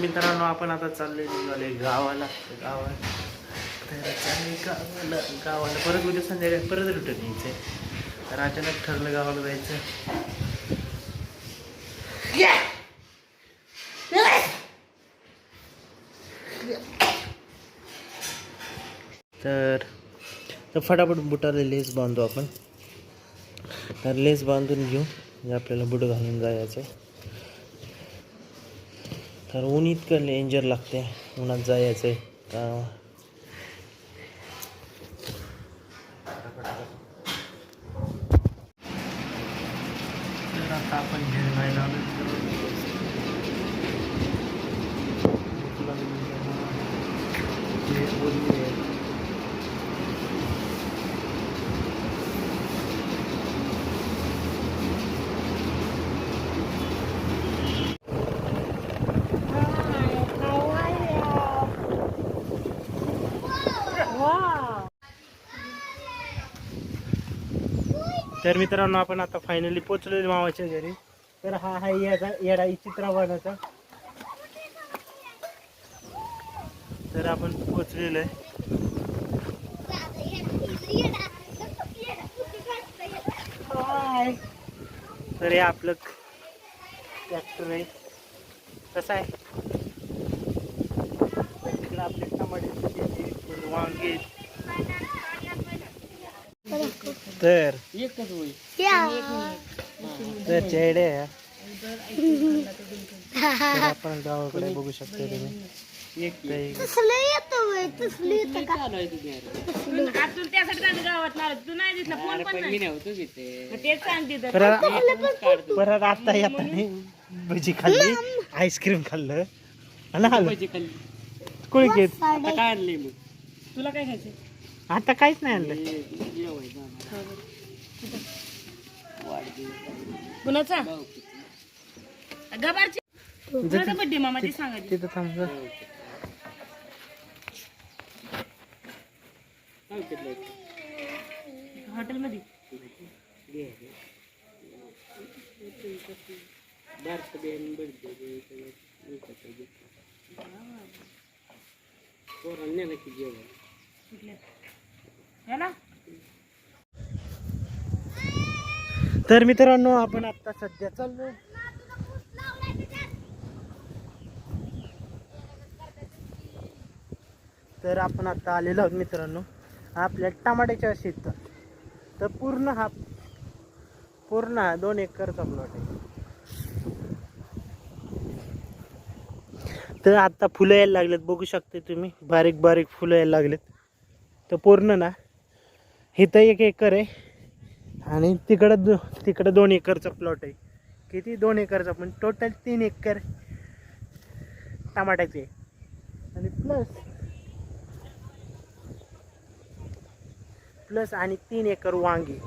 मित्रांनो आपण आता चाललोय निघाले गावाला. गावाला. गावाला. गावाला. परत उद्या संध्याकाळी परत रिटर्न यायचंय. तर अचानक ठरलं गावाला जायचं. तर तर फटाफट बुटाला लेस बांधू आपण. तर लेस बांधून घेऊ. म्हणजे आपल्याला बुट घालून जायचं तर ऊन इतकं डेंजर लागते. उन्हात जायचं आहे तर आता आपण जेवायला आलो भूक लागली आहे. हे बोलली आहे. तर मित्रांनो आपण आता फायनली पोचलेलो मावाच्या घरी. तर हा आहे याचा येडा चित्रावरणाचा तर आपण पोचलेलो आहे. तर हे आपलं ट्रॅक्टर आहे. कसं आहे? तिकडे आपले टमाटे वांगे. तर. एकच होईल तर चेडे आपण गावाकडे बघू शकतो तुम्ही. एक तर परत परत आता येताना भजी खाल्ली. आईस्क्रीम खाल्लं. आणि आलं. भजी खाल्ली. कुळकेत. आता काय आणले मग. तुला काय खायचं आता काहीच नाही आणलं. हे. कुणाचा. गबारची. कुणाचा बड्डे मामा ते तिथं थांब. पोरांना की जेवण. तर मित्रांनो आपण आता सध्या चाललो. तर आपण आता आलेलो आहोत मित्रांनो आपल्या टमाट्याच्या शेतात. तर पूर्ण हा पूर्ण हा दोन एकरचा प्लॉट आहे. तर आता फुलं यायला लागलेत बघू शकते तुम्ही बारीक बारीक फुलं यायला लागलेत. तर पूर्ण ना इथं एक एकर आहे. आणि तिकडं दो तिकडं दोन एकरचा प्लॉट आहे. किती? दोन एकरचा पण टोटल तीन एकर टमाट्याचे. आणि प्लस प्लस आणि तीन एकर वांगी.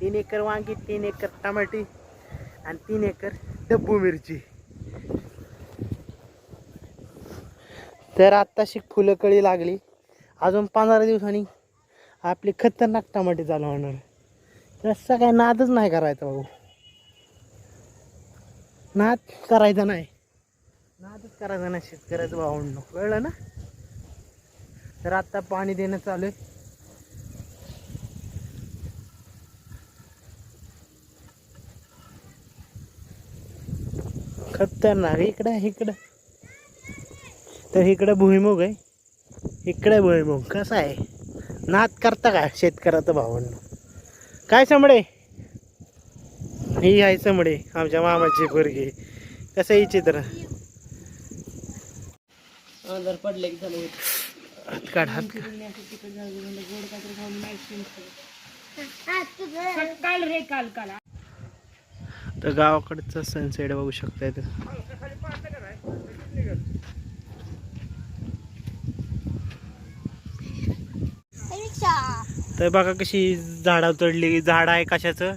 तीन एकर वांगी तीन एकर टमाटे आणि तीन एकर डब्बू मिरची. तर आत्ताशी फुलं कळी लागली. अजून पंधरा दिवसांनी आपली खतरनाक टमाटे चालू होणार. तसं काय नादच नाही करायचा भाऊ. नाद करायचा नाही. नादच करायचा नाही शेतकऱ्याचं भावंड कळलं ना? तर आता पाणी देणं चालू आहे. खतरनाक. इकडं इकडं. तर इकडं भुईमुग आहे. इकडे भुईमुग. कसा आहे? नाद करता का शेतकऱ्याचं भावंड? काय समडे ही आहे समडे आमच्या मामाची पोरगी. कसं आहे चित्र? पडले की झालं होतं. हात काढ हात काढ. काल रे काल काल. तर गावाकडचं सनसेट बघू शकता इथं तर बघा कशी झाडावर चढली झाड आहे कशाचं?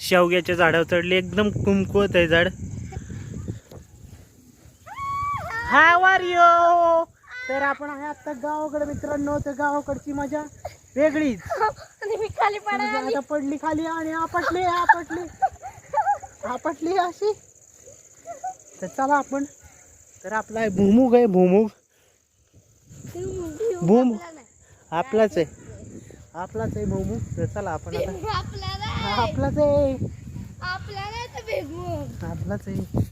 शेवग्याच्या झाडावर चढली एकदम कुमकुवत आहे झाड. हाय वार यो तर आपण आहे आता गावाकडे मित्रांनो. तर गावाकडची मजा वेगळीच. मी खाली आता पडली खाली आणि आपटली आपटली. आपटली अशी. तर चला आपण. तर आपला आहे भुमुग आहे भुमुग. भूम आपलाच आहे. आपलाच आहे भुमुग तर चला आपण आता हा, आपलाच आहे. आपलाच आहे.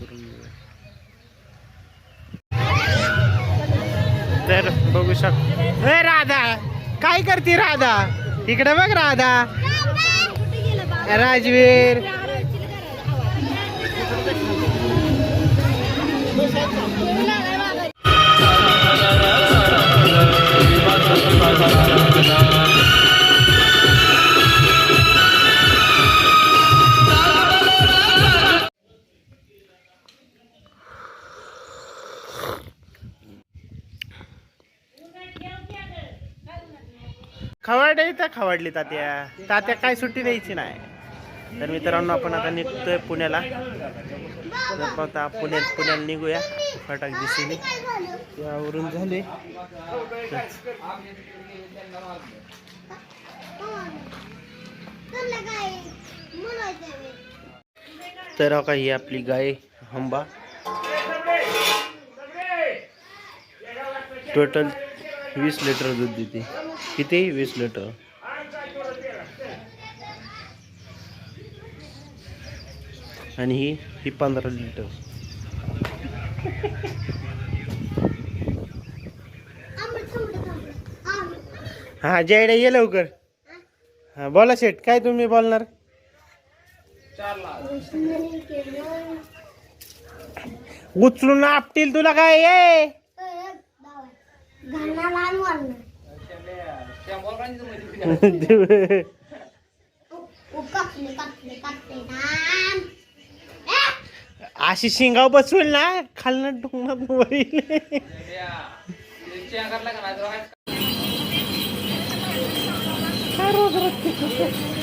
करून घेऊया तर बघू शक हे राधा! काय करते राधा? इकडे बघ राधा. राजवीर. खवडे तर खवाडली तात्या. तात्या काय सुट्टी द्यायची नाही. तर मित्रांनो आपण आता निघतोय पुण्याला. तर पाहता आता पुण्यात पुण्याला निघूया. फटाक दिसेने यावरून झाले. तर हो का ही आपली गाय हंबा. टोटल वीस लिटर दूध देते. किती? वीस लिटर. आणि ही ही पंधरा लिटर. हा जयडे ये लवकर. हा बोला शेठ काय तुम्ही बोलणार? उचलून आपटील तुला काय ये अशी शिंगाव बसवेल ना? खालनं डोंगरात वरील काय रोज?